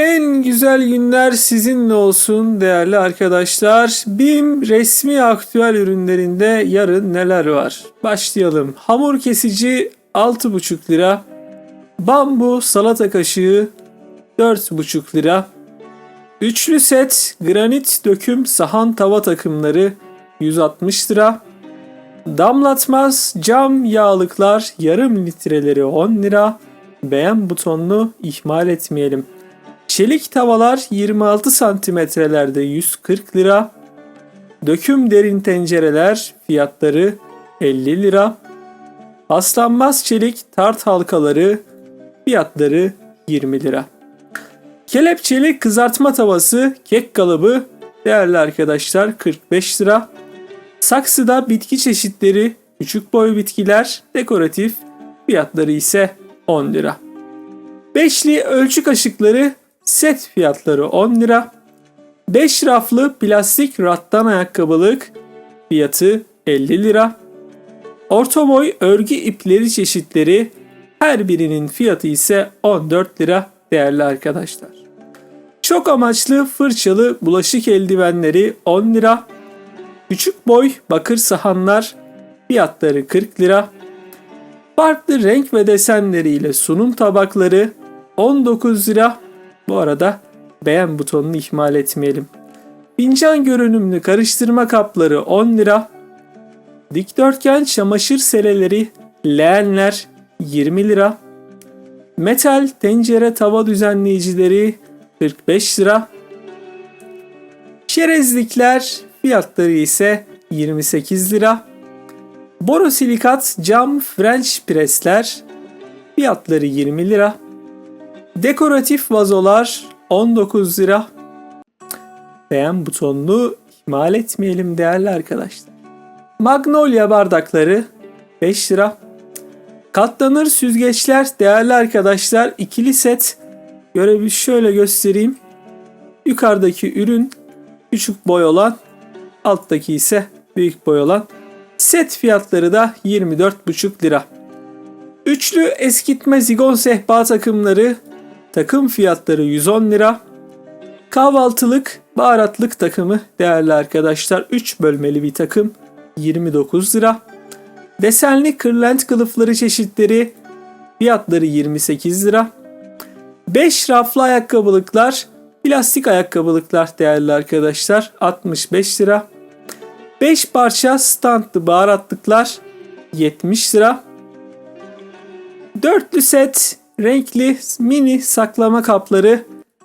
En güzel günler sizinle olsun değerli arkadaşlar. BİM resmi aktüel ürünlerinde yarın neler var? Başlayalım. Hamur kesici 6,5 lira. Bambu salata kaşığı 4,5 lira. Üçlü set granit döküm sahan tava takımları 160 lira. Damlatmaz cam yağlıklar yarım litreleri 10 lira. Beğen butonunu ihmal etmeyelim. Çelik tavalar 26 santimetrelerde 140 lira. Döküm derin tencereler fiyatları 50 lira. Paslanmaz çelik tart halkaları fiyatları 20 lira. Kelepçeli kızartma tavası kek kalıbı değerli arkadaşlar 45 lira. Saksıda bitki çeşitleri küçük boy bitkiler dekoratif fiyatları ise 10 lira. Beşli ölçü kaşıkları set fiyatları 10 lira. 5 raflı plastik rattan ayakkabılık fiyatı 50 lira. Orta boy örgü ipleri çeşitleri her birinin fiyatı ise 14 lira değerli arkadaşlar. Çok amaçlı fırçalı bulaşık eldivenleri 10 lira. Küçük boy bakır sahanlar fiyatları 40 lira. Farklı renk ve desenleriyle sunum tabakları 19 lira. Bu arada beğen butonunu ihmal etmeyelim. Fincan görünümlü karıştırma kapları 10 lira. Dikdörtgen çamaşır seleleri leğenler 20 lira. Metal tencere tava düzenleyicileri 45 lira. Çerezlikler fiyatları ise 28 lira. Borosilikat cam French presler fiyatları 20 lira. Dekoratif vazolar 19 lira. Beğen butonunu ihmal etmeyelim değerli arkadaşlar. Magnolia bardakları 5 lira. Katlanır süzgeçler değerli arkadaşlar ikili set. Görevi şöyle göstereyim. Yukarıdaki ürün küçük boy olan, alttaki ise büyük boy olan. Set fiyatları da 24,5 lira. Üçlü eskitme zigon sehpa takımları takım fiyatları 110 lira. Kahvaltılık baharatlık takımı değerli arkadaşlar 3 bölmeli bir takım 29 lira. Desenli kırlent kılıfları çeşitleri fiyatları 28 lira. 5 raflı ayakkabılıklar plastik ayakkabılıklar değerli arkadaşlar 65 lira. 5 parça standlı baharatlıklar 70 lira. Dörtlü set renkli mini saklama kapları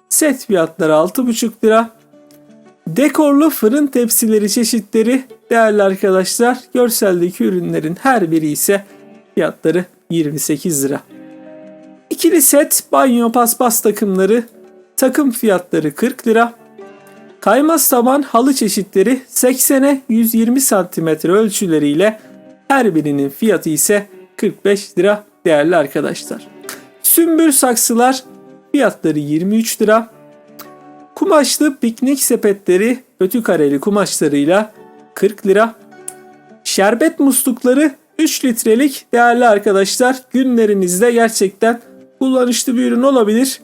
set fiyatları 6,5 lira. Dekorlu fırın tepsileri çeşitleri değerli arkadaşlar görseldeki ürünlerin her biri ise fiyatları 28 lira. İkili set banyo paspas takımları takım fiyatları 40 lira. Kaymaz taban halı çeşitleri 80'e 120 cm ölçüleriyle her birinin fiyatı ise 45 lira değerli arkadaşlar. Sümbül saksılar fiyatları 23 lira. Kumaşlı piknik sepetleri ötü kareli kumaşlarıyla 40 lira. Şerbet muslukları 3 litrelik değerli arkadaşlar günlerinizde gerçekten kullanışlı bir ürün olabilir.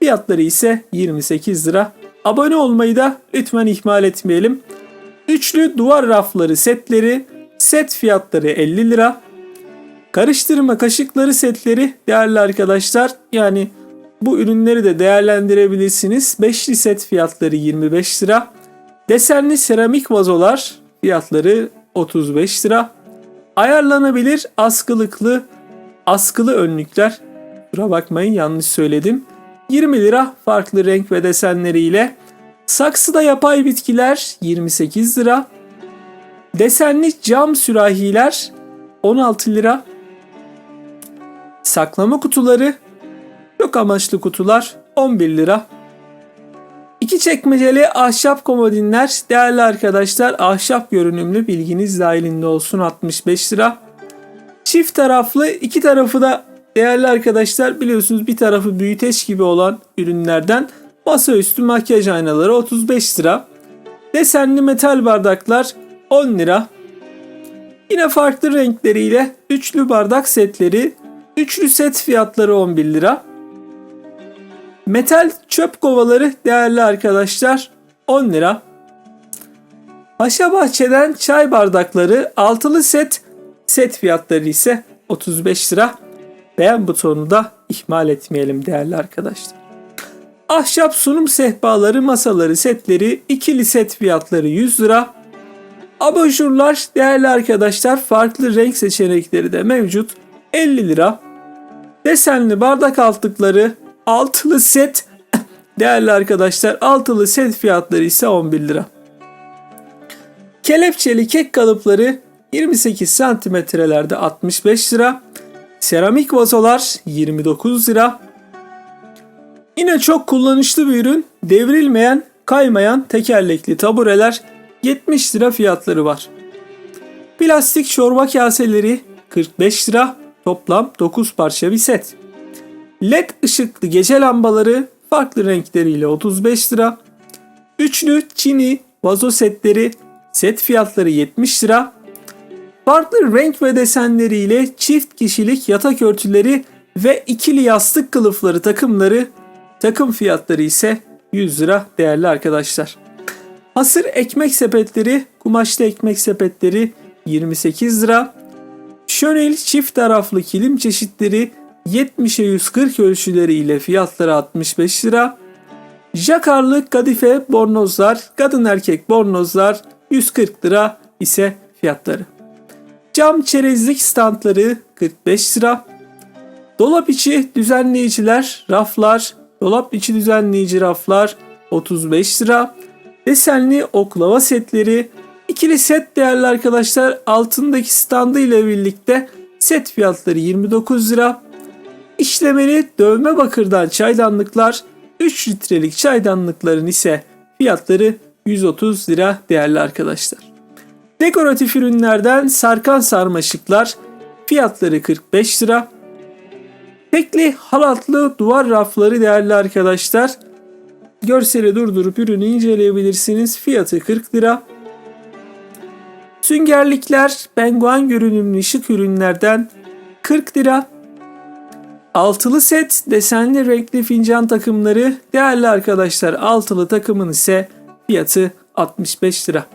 Fiyatları ise 28 lira. Abone olmayı da lütfen ihmal etmeyelim. Üçlü duvar rafları setleri set fiyatları 50 lira. Karıştırma kaşıkları setleri değerli arkadaşlar yani bu ürünleri de değerlendirebilirsiniz. Beşli set fiyatları 25 lira. Desenli seramik vazolar fiyatları 35 lira. Ayarlanabilir askılıklı askılı önlükler. Kusura bakmayın yanlış söyledim. 20 lira farklı renk ve desenleriyle. Saksıda yapay bitkiler 28 lira. Desenli cam sürahiler 16 lira. Saklama kutuları çok amaçlı kutular 11 lira. İki çekmeceli ahşap komodinler değerli arkadaşlar ahşap görünümlü bilginiz dahilinde olsun 65 lira. Çift taraflı iki tarafı da değerli arkadaşlar biliyorsunuz bir tarafı büyüteç gibi olan ürünlerden masaüstü makyaj aynaları 35 lira. Desenli metal bardaklar 10 lira. Yine farklı renkleriyle üçlü bardak setleri Üçlü set fiyatları 11 lira. Metal çöp kovaları değerli arkadaşlar 10 lira. Paşa Bahçe'den çay bardakları altılı set set fiyatları ise 35 lira. Beğen butonunu da ihmal etmeyelim değerli arkadaşlar. Ahşap sunum sehpaları, masaları, setleri, ikili set fiyatları 100 lira. Abajurlar değerli arkadaşlar farklı renk seçenekleri de mevcut 50 lira. Desenli bardak altlıkları altılı set değerli arkadaşlar altılı set fiyatları ise 11 lira. Kelepçeli kek kalıpları 28 santimetrelerde 65 lira. Seramik vazolar 29 lira. Yine çok kullanışlı bir ürün devrilmeyen, kaymayan tekerlekli tabureler 70 lira fiyatları var. Plastik çorba kaseleri 45 lira toplam 9 parça bir set. LED ışıklı gece lambaları farklı renkleriyle 35 lira. Üçlü çini vazo setleri set fiyatları 70 lira. Farklı renk ve desenleriyle çift kişilik yatak örtüleri ve ikili yastık kılıfları takımları takım fiyatları ise 100 lira değerli arkadaşlar. Hasır ekmek sepetleri, kumaşlı ekmek sepetleri 28 lira. Şönel çift taraflı kilim çeşitleri 70'e 140 ölçüleriyle fiyatları 65 lira. Jakarlı kadife bornozlar, kadın erkek bornozlar 140 lira ise fiyatları. Cam çerezlik standları 45 lira. Dolap içi düzenleyiciler, raflar, dolap içi düzenleyici raflar 35 lira. Desenli oklava setleri, ikili set değerli arkadaşlar altındaki standı ile birlikte set fiyatları 29 lira. İşlemeli dövme bakırdan çaydanlıklar 3 litrelik çaydanlıkların ise fiyatları 130 lira değerli arkadaşlar. Dekoratif ürünlerden sarkan sarmaşıklar fiyatları 45 lira. Tekli halatlı duvar rafları değerli arkadaşlar. Görseli durdurup ürünü inceleyebilirsiniz. Fiyatı 40 lira. Süngerlikler penguen görünümlü şık ürünlerden 40 lira. Altılı set desenli renkli fincan takımları değerli arkadaşlar altılı takımın ise fiyatı 65 lira.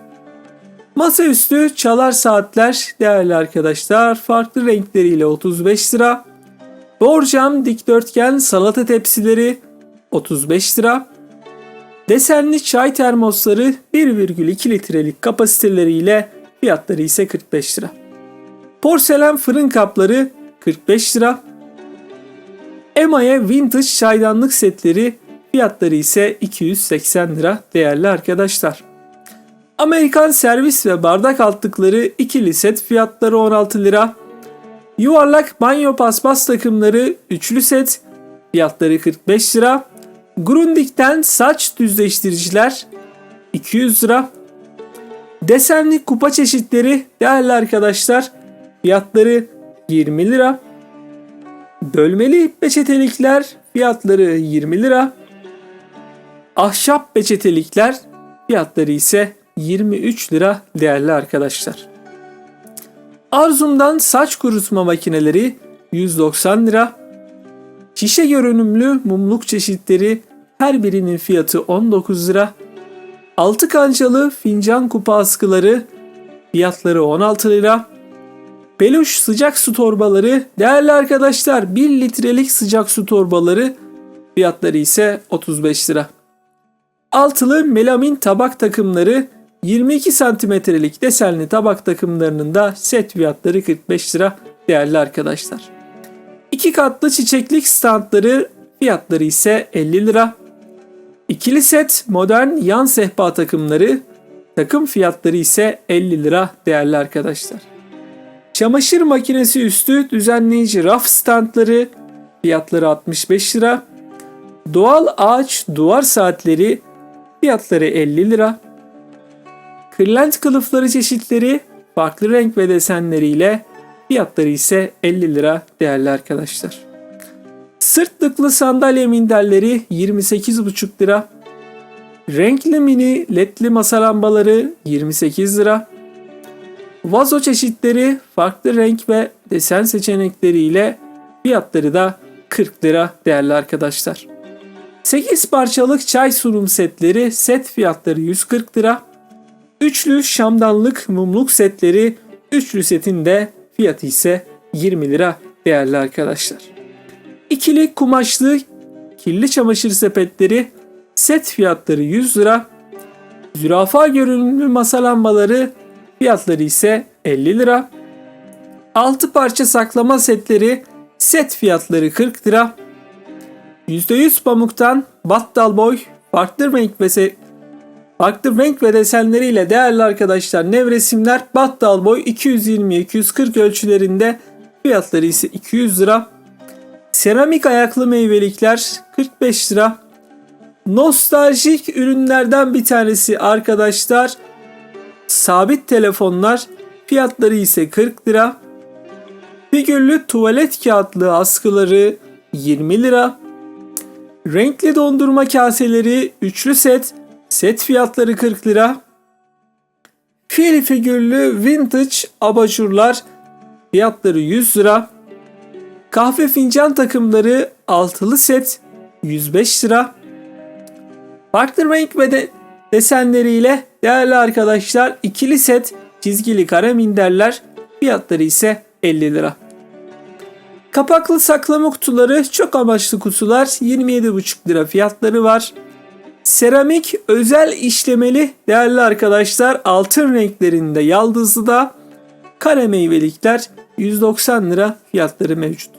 Masaüstü çalar saatler değerli arkadaşlar farklı renkleriyle 35 lira. Borcam dikdörtgen salata tepsileri 35 lira. Desenli çay termosları 1,2 litrelik kapasiteleriyle fiyatları ise 45 lira. Porselen fırın kapları 45 lira. Emaye Vintage çaydanlık setleri fiyatları ise 280 lira değerli arkadaşlar. Amerikan servis ve bardak altlıkları ikili set fiyatları 16 lira. Yuvarlak banyo paspas takımları üçlü set fiyatları 45 lira. Grundig'den saç düzleştiriciler 200 lira. Desenli kupa çeşitleri değerli arkadaşlar fiyatları 20 lira. Bölmeli peçetelikler fiyatları 20 lira. Ahşap peçetelikler fiyatları ise 23 lira değerli arkadaşlar. Arzum'dan saç kurutma makineleri 190 lira. Şişe görünümlü mumluk çeşitleri her birinin fiyatı 19 lira. Altı kancalı fincan kupa askıları fiyatları 16 lira. Peluş sıcak su torbaları değerli arkadaşlar 1 litrelik sıcak su torbaları fiyatları ise 35 lira. Altılı melamin tabak takımları 22 santimetrelik desenli tabak takımlarının da set fiyatları 45 lira değerli arkadaşlar. İki katlı çiçeklik standları fiyatları ise 50 lira. İkili set modern yan sehpa takımları takım fiyatları ise 50 lira değerli arkadaşlar. Çamaşır makinesi üstü düzenleyici raf standları fiyatları 65 lira. Doğal ağaç duvar saatleri fiyatları 50 lira. Kırlent kılıfları çeşitleri farklı renk ve desenleriyle fiyatları ise 50 lira değerli arkadaşlar. Sırtlıklı sandalye minderleri 28,5 lira. Renkli mini ledli masa lambaları 28 lira. Vazo çeşitleri farklı renk ve desen seçenekleriyle fiyatları da 40 lira değerli arkadaşlar. 8 parçalık çay sunum setleri set fiyatları 140 lira. Üçlü şamdanlık mumluk setleri üçlü setin de fiyatı ise 20 lira değerli arkadaşlar. İkili kumaşlı kirli çamaşır sepetleri set fiyatları 100 lira. Zürafa görünümlü masa lambaları fiyatları ise 50 lira. 6 parça saklama setleri set fiyatları 40 lira. %100 pamuktan battal boy farklı renk ve farklı renk ve desenleriyle değerli arkadaşlar nevresimler battal boy 220-240 ölçülerinde fiyatları ise 200 lira. Seramik ayaklı meyvelikler 45 lira. Nostaljik ürünlerden bir tanesi arkadaşlar. Sabit telefonlar fiyatları ise 40 lira. Figürlü tuvalet kağıtlı askıları 20 lira. Renkli dondurma kaseleri üçlü set. Set fiyatları 40 lira. Fil figürlü vintage abajurlar fiyatları 100 lira. Kahve fincan takımları altılı set 105 lira. Farklı renk ve de desenleriyle değerli arkadaşlar ikili set çizgili kare minderler fiyatları ise 50 lira. Kapaklı saklama kutuları çok amaçlı kutular 27,5 lira fiyatları var. Seramik özel işlemeli değerli arkadaşlar altın renklerinde yaldızlı da kare meyvelikler 190 lira fiyatları mevcut.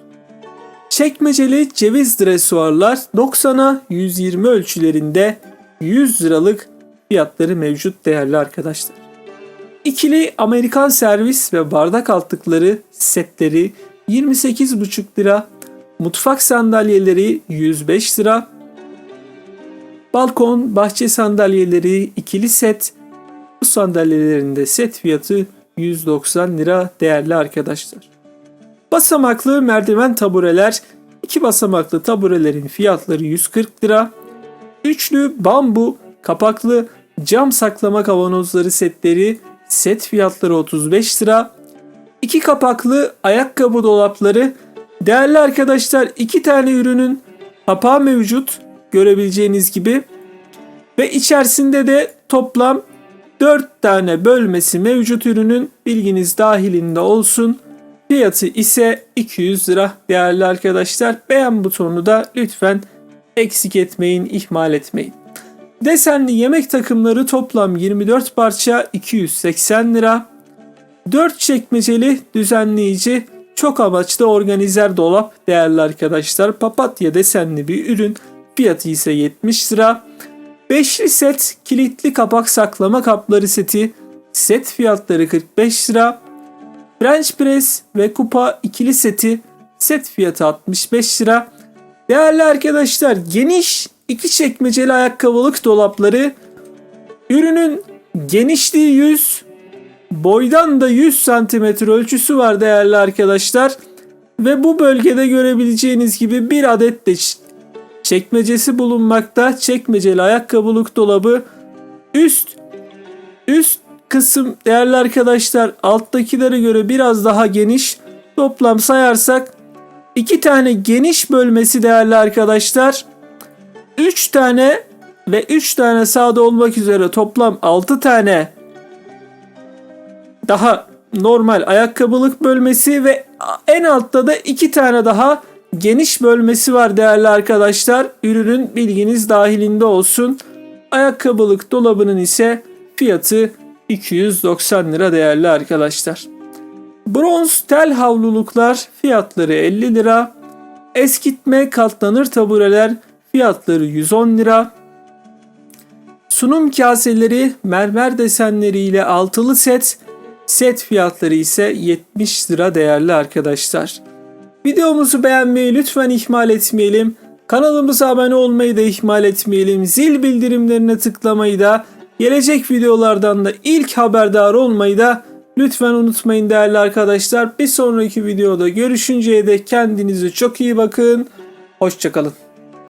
Çekmeceli ceviz dresuarlar 90'a 120 ölçülerinde 100 liralık fiyatları mevcut değerli arkadaşlar. İkili Amerikan servis ve bardak altlıkları setleri 28,5 lira. Mutfak sandalyeleri 105 lira. Balkon bahçe sandalyeleri ikili set. Bu sandalyelerin de set fiyatı 190 lira değerli arkadaşlar. Basamaklı merdiven tabureler, iki basamaklı taburelerin fiyatları 140 lira. Üçlü bambu kapaklı cam saklama kavanozları setleri set fiyatları 35 lira. İki kapaklı ayakkabı dolapları değerli arkadaşlar iki tane ürünün kapağı mevcut görebileceğiniz gibi ve içerisinde de toplam 4 tane bölmesi mevcut ürünün bilginiz dahilinde olsun. Fiyatı ise 200 lira değerli arkadaşlar. Beğen butonunu da lütfen eksik etmeyin, ihmal etmeyin. Desenli yemek takımları toplam 24 parça 280 lira. 4 çekmeceli düzenleyici çok amaçlı organizer dolap değerli arkadaşlar. Papatya desenli bir ürün. Fiyatı ise 70 lira. Beşli set kilitli kapak saklama kapları seti. Set fiyatları 45 lira. French press ve kupa ikili seti. Set fiyatı 65 lira. Değerli arkadaşlar geniş iki çekmeceli ayakkabılık dolapları. Ürünün genişliği 100, boydan da 100 cm ölçüsü var değerli arkadaşlar. Ve bu bölgede görebileceğiniz gibi bir adet de çekmecesi bulunmakta. Çekmeceli ayakkabılık dolabı üst üst kısım değerli arkadaşlar alttakilere göre biraz daha geniş. Toplam sayarsak iki tane geniş bölmesi değerli arkadaşlar. 3 tane ve 3 tane sağda olmak üzere toplam 6 tane daha normal ayakkabılık bölmesi ve en altta da 2 tane daha geniş bölmesi var değerli arkadaşlar. Ürünün bilginiz dahilinde olsun. Ayakkabılık dolabının ise fiyatı 290 lira değerli arkadaşlar. Bronz tel havluluklar fiyatları 50 lira. Eskitme katlanır tabureler fiyatları 110 lira. Sunum kaseleri mermer desenleriyle altılı set. Set fiyatları ise 70 lira değerli arkadaşlar. Videomuzu beğenmeyi lütfen ihmal etmeyelim. Kanalımıza abone olmayı da ihmal etmeyelim. Zil bildirimlerine tıklamayı da gelecek videolardan da ilk haberdar olmayı da lütfen unutmayın değerli arkadaşlar. Bir sonraki videoda görüşünceye dek kendinize çok iyi bakın. Hoşçakalın.